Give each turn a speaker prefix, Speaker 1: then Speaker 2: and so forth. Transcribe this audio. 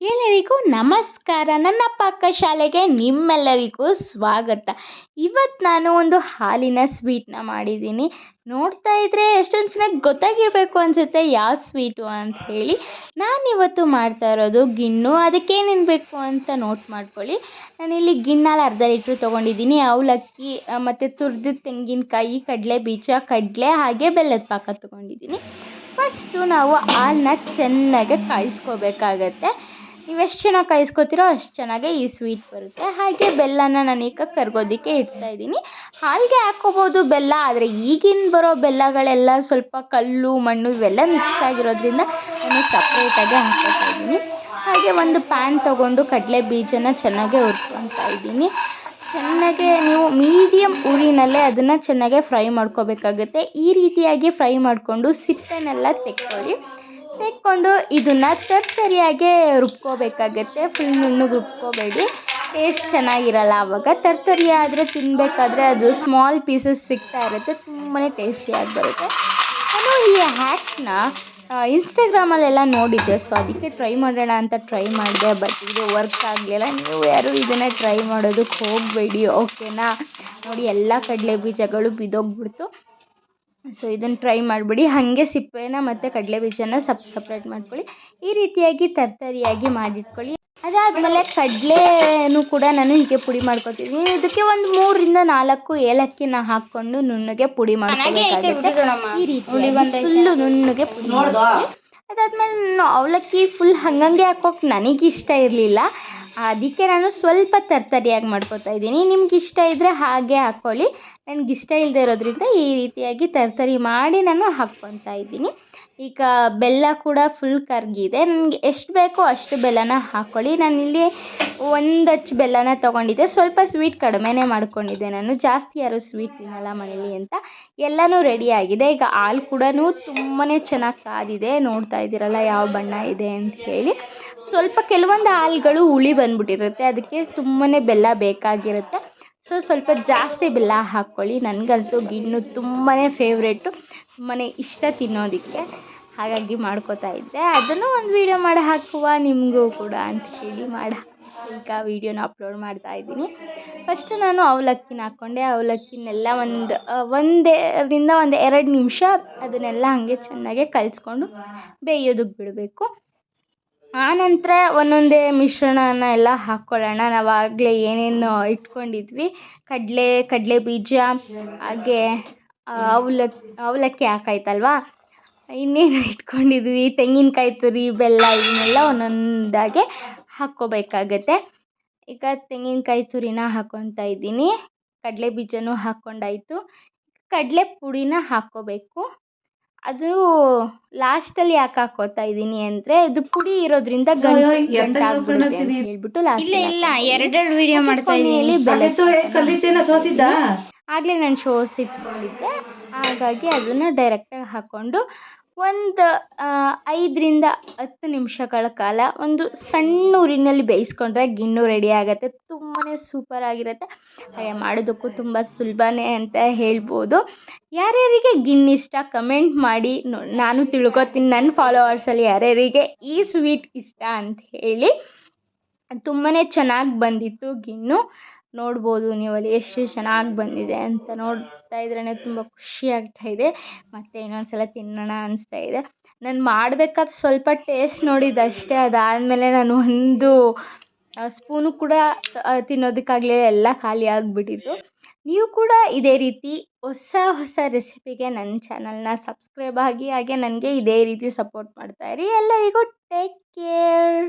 Speaker 1: ಎಲ್ಲರಿಗೂ ನಮಸ್ಕಾರ. ನನ್ನ ಪಾಕಶಾಲೆಗೆ ನಿಮ್ಮೆಲ್ಲರಿಗೂ ಸ್ವಾಗತ. ಇವತ್ತು ನಾನು ಒಂದು ಹಾಲಿನ ಸ್ವೀಟ್ನ ಮಾಡಿದ್ದೀನಿ. ನೋಡ್ತಾ ಇದ್ದರೆ ಎಷ್ಟೊಂದು ಚೆನ್ನಾಗಿ ಗೊತ್ತಾಗಿರಬೇಕು ಅನಿಸುತ್ತೆ, ಯಾವ ಸ್ವೀಟು ಅಂತ ಹೇಳಿ. ನಾನಿವತ್ತು ಮಾಡ್ತಾ ಇರೋದು ಗಿಣ್ಣು. ಅದಕ್ಕೇನೇನು ಬೇಕು ಅಂತ ನೋಟ್ ಮಾಡ್ಕೊಳ್ಳಿ. ನಾನಿಲ್ಲಿ ಗಿಣ್ಣಲ್ಲಿ ಅರ್ಧ ಲೀಟ್ರ್ ತೊಗೊಂಡಿದ್ದೀನಿ. ಅವಲಕ್ಕಿ ಮತ್ತು ತುರಿದ ತೆಂಗಿನಕಾಯಿ ಕಡಲೆ ಬೀಜ ಕಡಲೆ ಹಾಗೆ ಬೆಲ್ಲದ ಪಾಕ ತೊಗೊಂಡಿದ್ದೀನಿ. ಫಸ್ಟು ನಾವು ಹಾಲನ್ನ ಚೆನ್ನಾಗಿ ಕಾಯಿಸ್ಕೋಬೇಕಾಗತ್ತೆ. ನೀವು ಎಷ್ಟು ಚೆನ್ನಾಗಿ ಕಾಯಿಸ್ಕೊತೀರೋ ಅಷ್ಟು ಚೆನ್ನಾಗೇ ಈ ಸ್ವೀಟ್ ಬರುತ್ತೆ. ಹಾಗೆ ಬೆಲ್ಲನ ನಾನು ನಾನೀಗ ಕರ್ಗೋದಕ್ಕೆ ಇಡ್ತಾಯಿದ್ದೀನಿ ಹಾಲಿಗೆ ಹಾಕ್ಕೋಬೋದು ಬೆಲ್ಲ, ಆದರೆ ಈಗಿನ ಬರೋ ಬೆಲ್ಲಗಳೆಲ್ಲ ಸ್ವಲ್ಪ ಕಲ್ಲು, ಮಣ್ಣು ಇವೆಲ್ಲ ಮಿಕ್ಸ್ ಆಗಿರೋದ್ರಿಂದ ನಾನು ಸಪ್ರೇಟಾಗಿ ಹಾಕೋತಾ ಇದ್ದೀನಿ. ಹಾಗೆ ಒಂದು ಪ್ಯಾನ್ ತೊಗೊಂಡು ಕಡಲೆ ಬೀಜನ ಚೆನ್ನಾಗೇ ಹುರ್ಕೊತಾ ಇದ್ದೀನಿ. ಚೆನ್ನಾಗೆ ನೀವು ಮೀಡಿಯಮ್ ಉರಿನಲ್ಲೇ ಅದನ್ನು ಚೆನ್ನಾಗೆ ಫ್ರೈ ಮಾಡ್ಕೋಬೇಕಾಗುತ್ತೆ. ಈ ರೀತಿಯಾಗಿ ಫ್ರೈ ಮಾಡಿಕೊಂಡು ಸಿಪ್ಪೆನೆಲ್ಲ ತೆಕ್ಕೊಳ್ಳಿ. ತೆಕ್ಕೊಂಡು ಇದನ್ನು ತರ್ತರಿಯಾಗೆ ರುಬ್ಕೋಬೇಕಾಗತ್ತೆ. ಫುಲ್ ನುಣ್ಣಗೆ ರುಬ್ಕೋಬೇಡಿ. ಟೇಸ್ಟ್ ಚೆನ್ನಾಗಿರಲ್ಲ ಆವಾಗ ತರ್ತರಿ ಆದರೆ ತಿನ್ನಬೇಕಾದ್ರೆ ಅದು ಸ್ಮಾಲ್ ಪೀಸಸ್ ಸಿಗ್ತಾ ಇರುತ್ತೆ. ತುಂಬಾ ಟೇಸ್ಟಿಯಾಗಿ ಬರುತ್ತೆ. ನಾನು ಈ ಹ್ಯಾಕ್ನ ಇನ್ಸ್ಟಾಗ್ರಾಮಲ್ಲೆಲ್ಲ ನೋಡಿದ್ದೆ. ಸೊ ಅದಕ್ಕೆ ಟ್ರೈ ಮಾಡೋಣ ಅಂತ ಟ್ರೈ ಮಾಡಿದೆ. ಬಟ್ ಇದು ವರ್ಕ್ ಆಗಲಿಲ್ಲ. ನೀವು ಯಾರು ಇದನ್ನೇ ಟ್ರೈ ಮಾಡೋದಕ್ಕೆ ಹೋಗಬೇಡಿ. ಓಕೆನಾ ನೋಡಿ, ಎಲ್ಲ ಕಡಲೆ ಬೀಜಗಳು ಬಿದ್ದೋಗ್ಬಿಡ್ತು ಸೊ ಇದನ್ನು ಟ್ರೈ ಮಾಡಿಬಿಡಿ. ಹಾಗೆ ಸಿಪ್ಪೆನ ಮತ್ತು ಕಡಲೆ ಬೀಜನ ಸಪ್ ಸಪ್ರೇಟ್ ಮಾಡ್ಕೊಳ್ಳಿ. ಈ ರೀತಿಯಾಗಿ ತರ್ತರಿಯಾಗಿ ಮಾಡಿಟ್ಕೊಳ್ಳಿ. ಅದಾದಮೇಲೆ ಕಡಲೆನೂ ಕೂಡ ನಾನು ಹೀಗೆ ಪುಡಿ ಮಾಡ್ಕೊತೀನಿ. ಇದಕ್ಕೆ ಒಂದು ಮೂರರಿಂದ ನಾಲ್ಕು ಏಲಕ್ಕಿನ ಹಾಕ್ಕೊಂಡು ನುಣ್ಣಗೆ ಪುಡಿ ಮಾಡ್ಕೊಬೇಕಾಗುತ್ತೆ ಈ ರೀತಿ ಫುಲ್ಲು ನುಣ್ಣಗೆ ಪುಡಿ ಅದಾದಮೇಲೆ ನಾನು ಅವಲಕ್ಕಿ ಫುಲ್ ಹಾಗಂಗೆ ಹಾಕೋಕೆ ನನಗಿಷ್ಟ ಇರಲಿಲ್ಲ. ಅದಕ್ಕೆ ನಾನು ಸ್ವಲ್ಪ ತರ್ತರಿಯಾಗಿ ಮಾಡ್ಕೊತಾ ಇದ್ದೀನಿ. ನಿಮ್ಗೆ ಇಷ್ಟ ಇದ್ದರೆ ಹಾಗೆ ಹಾಕ್ಕೊಳ್ಳಿ ನನಗೆ ಇಷ್ಟ ಇಲ್ಲದೆ ಇರೋದ್ರಿಂದ ಈ ರೀತಿಯಾಗಿ ತರ್ತರಿ ಮಾಡಿ ನಾನು ಹಾಕ್ಕೊತಾ ಇದ್ದೀನಿ. ಈಗ ಬೆಲ್ಲ ಕೂಡ ಫುಲ್ ಕರಗಿದೆ. ನನಗೆ ಎಷ್ಟು ಬೇಕೋ ಅಷ್ಟು ಬೆಲ್ಲನ ಹಾಕ್ಕೊಳ್ಳಿ ನಾನಿಲ್ಲಿ ಒಂದು ಅಚ್ಚು ಬೆಲ್ಲನ ತೊಗೊಂಡಿದ್ದೆ. ಸ್ವಲ್ಪ ಸ್ವೀಟ್ ಕಡಿಮೆನೇ ಮಾಡ್ಕೊಂಡಿದ್ದೆ ನಾನು. ಜಾಸ್ತಿ ಯಾರು ಸ್ವೀಟ್ ತಿನ್ನಲ್ಲ ಮನೇಲಿ ಅಂತ. ಎಲ್ಲನೂ ರೆಡಿ ಆಗಿದೆ. ಈಗ ಹಾಲು ಕೂಡ ತುಂಬಾ ಚೆನ್ನಾಗಿ ಕಾದಿದೆ. ನೋಡ್ತಾ ಇದ್ದೀರಲ್ಲ ಯಾವ ಬಣ್ಣ ಇದೆ ಅಂತ ಹೇಳಿ. ಸ್ವಲ್ಪ ಕೆಲವೊಂದು ಹಾಲುಗಳು ಹುಳಿ ಬಂದ್ಬಿಟ್ಟಿರುತ್ತೆ. ಅದಕ್ಕೆ ತುಂಬಾ ಬೆಲ್ಲ ಬೇಕಾಗಿರುತ್ತೆ. ಸೊ ಸ್ವಲ್ಪ ಜಾಸ್ತಿ ಬೆಲ್ಲ ಹಾಕ್ಕೊಳ್ಳಿ. ನನಗಂತೂ ಗಿಣ್ಣು ತುಂಬಾ ಫೇವ್ರೇಟು ತುಂಬಾ ಇಷ್ಟ ತಿನ್ನೋದಕ್ಕೆ. ಹಾಗಾಗಿ ಮಾಡ್ಕೋತಾ ಇದ್ದೆ. ಅದನ್ನು ಒಂದು ವೀಡಿಯೋ ಮಾಡಿ ಹಾಕುವ. ನಿಮಗೂ ಕೂಡ ಅಂತ ಹೇಳಿ ಮಾಡಿ ಈಗ ವೀಡಿಯೋನ ಅಪ್ಲೋಡ್ ಮಾಡ್ತಾ ಇದ್ದೀನಿ. ಫಸ್ಟು ನಾನು ಅವಲಕ್ಕಿನ ಹಾಕ್ಕೊಂಡೆ. ಅವಲಕ್ಕಿನೆಲ್ಲ ಒಂದು ಒಂದರಿಂದ ಒಂದು ಎರಡು ನಿಮಿಷ ಅದನ್ನೆಲ್ಲ ಹಾಗೆ ಚೆನ್ನಾಗೆ ಕಲಿಸ್ಕೊಂಡು ಬೇಯೋದಕ್ಕೆ ಬಿಡಬೇಕು. ಆನಂತರ ಒಂದೊಂದೇ ಮಿಶ್ರಣನ ಎಲ್ಲ ಹಾಕ್ಕೊಳ್ಳೋಣ ನಾವು ಆಗಲೇ ಏನೇನು ಇಟ್ಕೊಂಡಿದ್ವಿ. ಕಡಲೆ ಕಡಲೆ ಬೀಜ, ಹಾಗೆ ಅವಲಕ್ಕಿ ಅವಲಕ್ಕಿ ಹಾಕಾಯ್ತಲ್ವಾ? ಇನ್ನೇನು ಇಟ್ಕೊಂಡಿದ್ವಿ? ತೆಂಗಿನಕಾಯಿ ತುರಿ, ಬೆಲ್ಲ ಇವನ್ನೆಲ್ಲ ಒಂದೊಂದಾಗೆ ಹಾಕ್ಕೋಬೇಕಾಗತ್ತೆ. ಈಗ ತೆಂಗಿನಕಾಯಿ ತುರಿನ ಹಾಕ್ಕೊತಾ ಇದ್ದೀನಿ. ಕಡಲೆ ಬೀಜನೂ ಹಾಕ್ಕೊಂಡಾಯಿತು. ಕಡಲೆ ಪುಡಿನ ಹಾಕ್ಕೋಬೇಕು. ಅದು ಲಾಸ್ಟಲ್ಲಿ ಯಾಕೆ ಹಾಕೋತಾ ಇದ್ದೀನಿ ಅಂದರೆ ಅದು ಪುಡಿ ಇರೋದ್ರಿಂದ ಹೇಳ್ಬಿಟ್ಟು ಲಾಸ್ಟ್
Speaker 2: ಇಲ್ಲ ಇಲ್ಲ ಎರಡೆರಡು ವಿಡಿಯೋ ಮಾಡ್ತಾ ಇದ್ದೀನಿ.
Speaker 1: ಆಗಲೇ ನಾನು ಶೋಸ್ ಇಟ್ಕೊಂಡಿದ್ದೆ ಹಾಗಾಗಿ ಅದನ್ನು ಡೈರೆಕ್ಟಾಗಿ ಹಾಕ್ಕೊಂಡು ಒಂದು ಐದರಿಂದ ಹತ್ತು ನಿಮಿಷಗಳ ಕಾಲ ಒಂದು ಸಣ್ಣ ಊರಿನಲ್ಲಿ ಬೇಯಿಸ್ಕೊಂಡ್ರೆ ಗಿಣ್ಣು ರೆಡಿ ಆಗುತ್ತೆ. ತುಂಬಾ ಸೂಪರಾಗಿರುತ್ತೆ ಹಾಗೆ ಮಾಡೋದಕ್ಕೂ ತುಂಬ ಸುಲಭನೇ ಅಂತ ಹೇಳ್ಬೋದು. ಯಾರ್ಯಾರಿಗೆ ಗಿಣ್ಣು ಇಷ್ಟ ಕಮೆಂಟ್ ಮಾಡಿ ನಾನು ತಿಳ್ಕೊತೀನಿ. ನನ್ನ ಫಾಲೋವರ್ಸಲ್ಲಿ ಯಾರ್ಯಾರಿಗೆ ಈ ಸ್ವೀಟ್ ಇಷ್ಟ ಅಂತ ಹೇಳಿ. ತುಂಬಾ ಚೆನ್ನಾಗಿ ಬಂದಿತ್ತು ಗಿಣ್ಣು. ನೋಡ್ಬೋದು ಅಲ್ಲಿ ಎಷ್ಟು ಚೆನ್ನಾಗಿ ಬಂದಿದೆ ಅಂತ ನೋಡ್ತಾ ಇದ್ರೇ ತುಂಬ ಖುಷಿ ಆಗ್ತಾಯಿದೆ ಮತ್ತು ಇನ್ನೊಂದು ಸಲ ತಿನ್ನೋಣ ಅನಿಸ್ತಾ ಇದೆ. ನಾನು ಮಾಡ್ಬೇಕಾದ್ರೆ ಸ್ವಲ್ಪ ಟೇಸ್ಟ್ ನೋಡಿದ್ದು ಅಷ್ಟೇ. ಅದಾದಮೇಲೆ ನಾನು ಒಂದು ಸ್ಪೂನು ಕೂಡ ತಿನ್ನೋದಕ್ಕಾಗಲಿಲ್ಲ ಎಲ್ಲ ಖಾಲಿ ಆಗಿಬಿಟ್ಟಿತ್ತು. ನೀವು ಕೂಡ ಇದೇ ರೀತಿ ಹೊಸ ಹೊಸ ರೆಸಿಪಿಗೆ ನನ್ನ ಚಾನಲ್ನ ಸಬ್ಸ್ಕ್ರೈಬ್ ಆಗಿ ಹಾಗೆ ನನಗೆ ಇದೇ ರೀತಿ ಸಪೋರ್ಟ್ ಮಾಡ್ತಾ ಇರಿ. ಎಲ್ಲರಿಗೂ ಟೇಕ್ ಕೇರ್